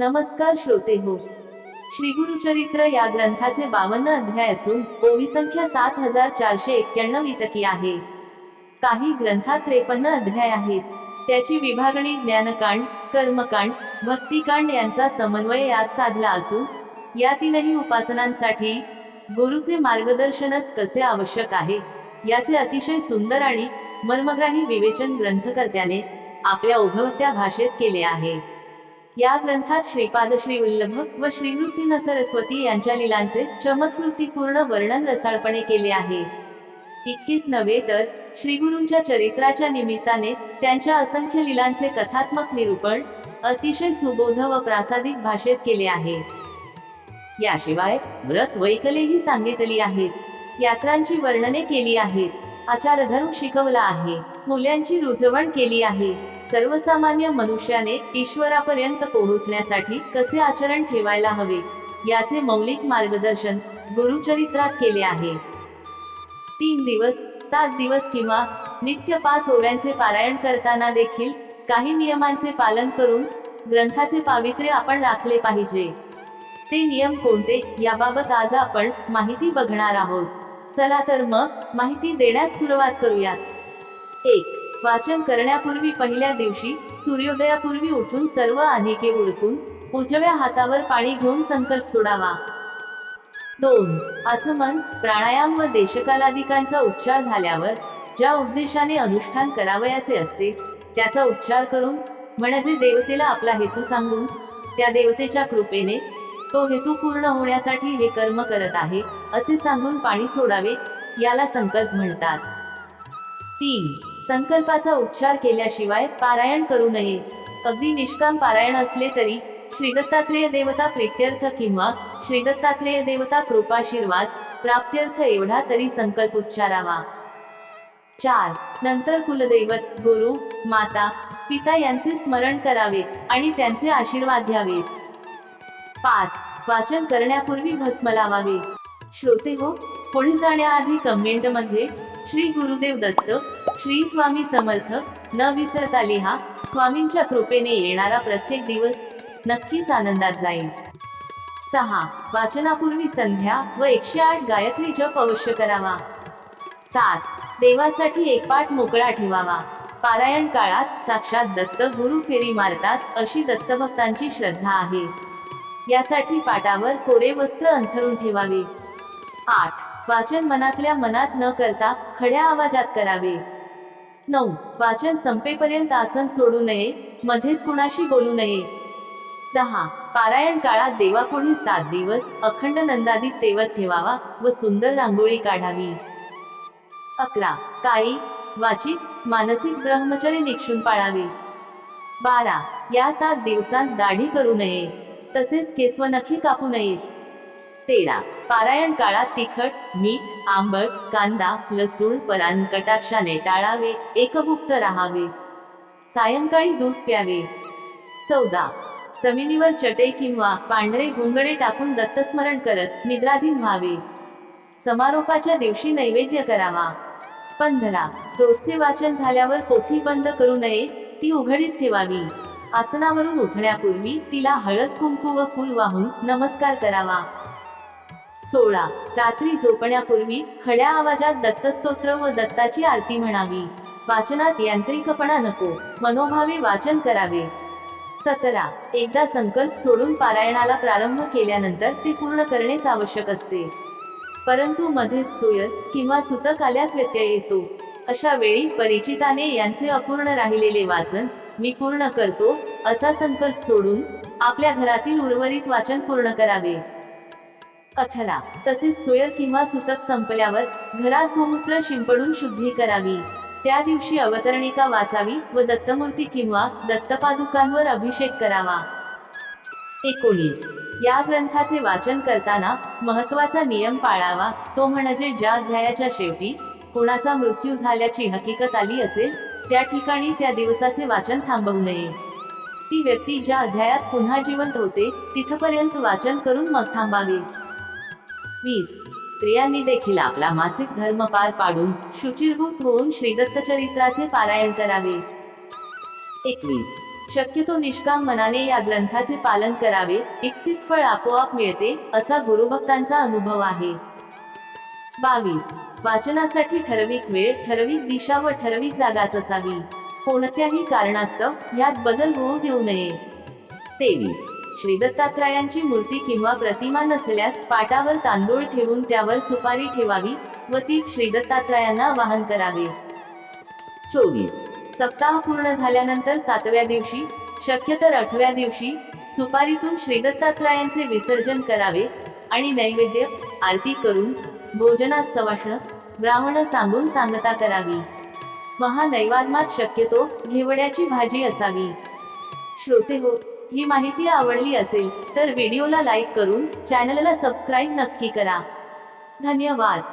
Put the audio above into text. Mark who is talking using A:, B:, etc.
A: नमस्कार श्रोते हो. श्री गुरुचरित्र या ग्रंथाचे बावन्न अध्याय असून ओवी संख्या सात हजार चारशे एक्क्याण्णव इतकी आहे. काही ग्रंथात त्रेपन्न अध्याय आहेत. त्याची विभागणी ज्ञानकांड कर्मकांड भक्तिकांड यांचा समन्वय यात साधला असून या तीनही उपासनांसाठी गुरुचे मार्गदर्शनच कसे आवश्यक आहे याचे अतिशय सुंदर आणि मर्मग्राही विवेचन ग्रंथकर्त्याने आपल्या उभवत्या भाषेत केले आहे. या ग्रंथात श्रीपाद श्री वल्लभ व श्री नृसिंह सरस्वती यांच्या लिलांचे चमत्कृतीपूर्ण वर्णन रसाळपणे केले आहे. इतकेच नव्हे तर श्रीगुरूंच्या चरित्राच्या निमित्ताने त्यांच्या असंख्य लिलांचे कथात्मक निरूपण अतिशय सुबोध व प्रासादिक भाषेत केले आहे. याशिवाय व्रत वैकलेही सांगितली आहेत. यात्रांची वर्णने केली आहेत. आचारधर्म शिकवला आहे. मूल्यांची रुजवण केली आहे. सर्वसामान्य मनुष्याने ईश्वरापर्यंत पोहोचण्यासाठी कसे आचरण ठेवायला हवे? याचे मौलिक मार्गदर्शन गुरुचरित्रात केले आहे. तीन दिवस सात दिवस किंवा नित्य पाच ओव्यांचे पारायण करताना देखील काही नियमांचे पालन करून ग्रंथाचे पावित्र्य आपण राखले पाहिजे. ते नियम कोणते? याबाबत आज आपण माहिती बघणार आहोत. चला तर मग माहिती देण्यास सुरुवात करूयात. एक वाचन करण्यापूर्वी पहिल्या दिवशी सूर्योदयापूर्वी उठून सर्व अनेके उडकून उजव्या हातावर पाणी घेऊन संकल्प सोडावा. दोन आचमन प्राणायाम व देशकालाधिकांचा उच्चार झाल्यावर ज्या उद्देशाने अनुष्ठान करावयाचे असते त्याचा उच्चार करून म्हणजे देवतेला आपला हेतू सांगून त्या देवतेच्या कृपेने तो हेतू पूर्ण होण्यासाठी हे कर्म करत आहे असे सांगून पाणी सोडावे याला संकल्प म्हणतात. तीन संकल्पाचा उच्चार केल्याशिवाय पारायण करू नये. अगदी निष्काम पारायण असले तरी श्रीदत्तात्रेय देवता प्रीत्यर्थ किंवा श्रीदत्तात्रेय देवता कृपाशीर्वाद प्राप्त्यर्थ एवढा तरी संकल्प उच्चारावा. चार नंतर कुलदैवत गुरु माता पिता यांचे स्मरण करावे आणि त्यांचे आशीर्वाद घ्यावे पाच. वाचन करण्यापूर्वी भस्म लावावे. श्रोते हो पुढे जाण्याआधी कमेंटमध्ये श्री गुरुदेव दत्त श्री स्वामी समर्थ न विसरता लिहा. स्वामींच्या कृपेने येणारा प्रत्येक दिवस नक्कीच आनंदात जाईल. सहा. वाचनापूर्वी संध्या व एकशे आठ गायत्री जप अवश्य करावा. सात. देवासाठी एक पाठ मोकळा ठेवावा. पारायण काळात साक्षात दत्त गुरु फेरी मारतात अशी दत्तभक्तांची श्रद्धा आहे. यासाठी पाटावर कोरे वस्त्र अंथरून ठेवावे. आठ. वाचन मनातल्या मनात न करता खड्या आवाजात करावे. नऊ. वाचन संपेपर्यंत आसन सोडू नये मध्येच कुणाशी बोलू नये. दहा. पारायण काळात देवापुढे सात दिवस अखंड नंदादित तेवत ठेवावा व सुंदर रांगोळी काढावी. अकरा. काळी वाचिक मानसिक ब्रह्मचर्य निक्षून पाळावे. बारा. या सात दिवसांत दाढी करू नये. तसेच केसव नखी कापू नयेत. तेरा. पारायण काळात तिखट मीठ आंबट कांदा लसूण परान कटाक्षाने टाळावे एकभुक्त राहावे. सायंकाळी दूध प्यावे. चौदा. जमिनीवर चटई किंवा पांढरे घोंगडे टाकून दत्तस्मरण करत निद्राधीन व्हावे. समारोपाच्या दिवशी नैवेद्य करावा. पंधरा. रोजचे वाचन झाल्यावर पोथी बंद करू नये ती उघडीच ठेवावी. आसनावरून उठण्यापूर्वी तिला हळद कुंकू व फूल वाहून नमस्कार करावा. सोळा. रात्री झोपण्यापूर्वी खड्या आवाजात दत्तस्तोत्र व दत्ताची आरती म्हणावी. वाचनात यांत्रिकपणा नको मनोभावे वाचन करावे. सतरा. एकदा संकल्प सोडून पारायणाला प्रारंभ केल्यानंतर ते पूर्ण करणेच आवश्यक असते. परंतु मध्येच सोयत किंवा सुतक आल्यास व्यत्यय येतो. अशा वेळी परिचिताने यांचे अपूर्ण राहिलेले वाचन मी पूर्ण करतो असा संकल्प सोडून आपल्या घरातील उर्वरित वाचन पूर्ण करावे. अठरा. तसेच सोयर किंवा सुतक संपल्यावर घरात गोमूत्र शिंपडून शुद्धी करावी. त्या दिवशी अवतरणिका वाचावी व दत्तमूर्ती किंवा दत्तपादुकांवर अभिषेक करावा. एकोणीस. या ग्रंथाचे वाचन करताना महत्त्वाचा नियम पाळावा तो म्हणजे ज्या अध्यायाच्या शेवटी कुणाचा मृत्यू झाल्याची हकीकत आली असेल त्या ठिकाणी त्या दिवसाचे वाचन थांबवू नये. ती व्यक्ती ज्या अध्यायात पुन्हा जिवंत होते तिथपर्यंत वाचन करून मग थांबावे. वीस. स्त्रियांनी देखील आपला मासिक धर्म पार पाडून शुचिरभूत होऊन श्रीदत्त चरित्राचे पारायण करावे. एकवीस. शक्यतो निष्काम मनाने या ग्रंथाचे पालन करावे इप्सित फळ आपोआप मिळते असा गुरुभक्तांचा अनुभव आहे. बावीस. वाचनासाठी ठराविक वेळ ठराविक दिशा व ठराविक जागाच असावी. कोणत्याही कारणास्तव यात बदल होऊ देऊ नये. तेवीस. श्री दत्तात्रयांची मूर्ती किंवा प्रतिमा नसल्यास पाटावर तांदूळ ठेवून त्यावर सुपारी ठेवावी व ती श्री दत्तात्रयांना वाहन करावे. चोवीस. सप्ताह पूर्ण झाल्यानंतर सातव्या दिवशी शक्यतर आठव्या दिवशी सुपारीतून श्री दत्तात्रयांचे विसर्जन करावे आणि नैवेद्य आरती करून भोजनास सवाष्ण ब्राह्मण सांगून सांगता करावी. महानैवाद्मात शक्यतो घेवड्याची भाजी असावी. श्रोते हो ही माहिती आवडली असेल तर व्हिडिओला लाईक करून चॅनलला सबस्क्राईब नक्की करा. धन्यवाद.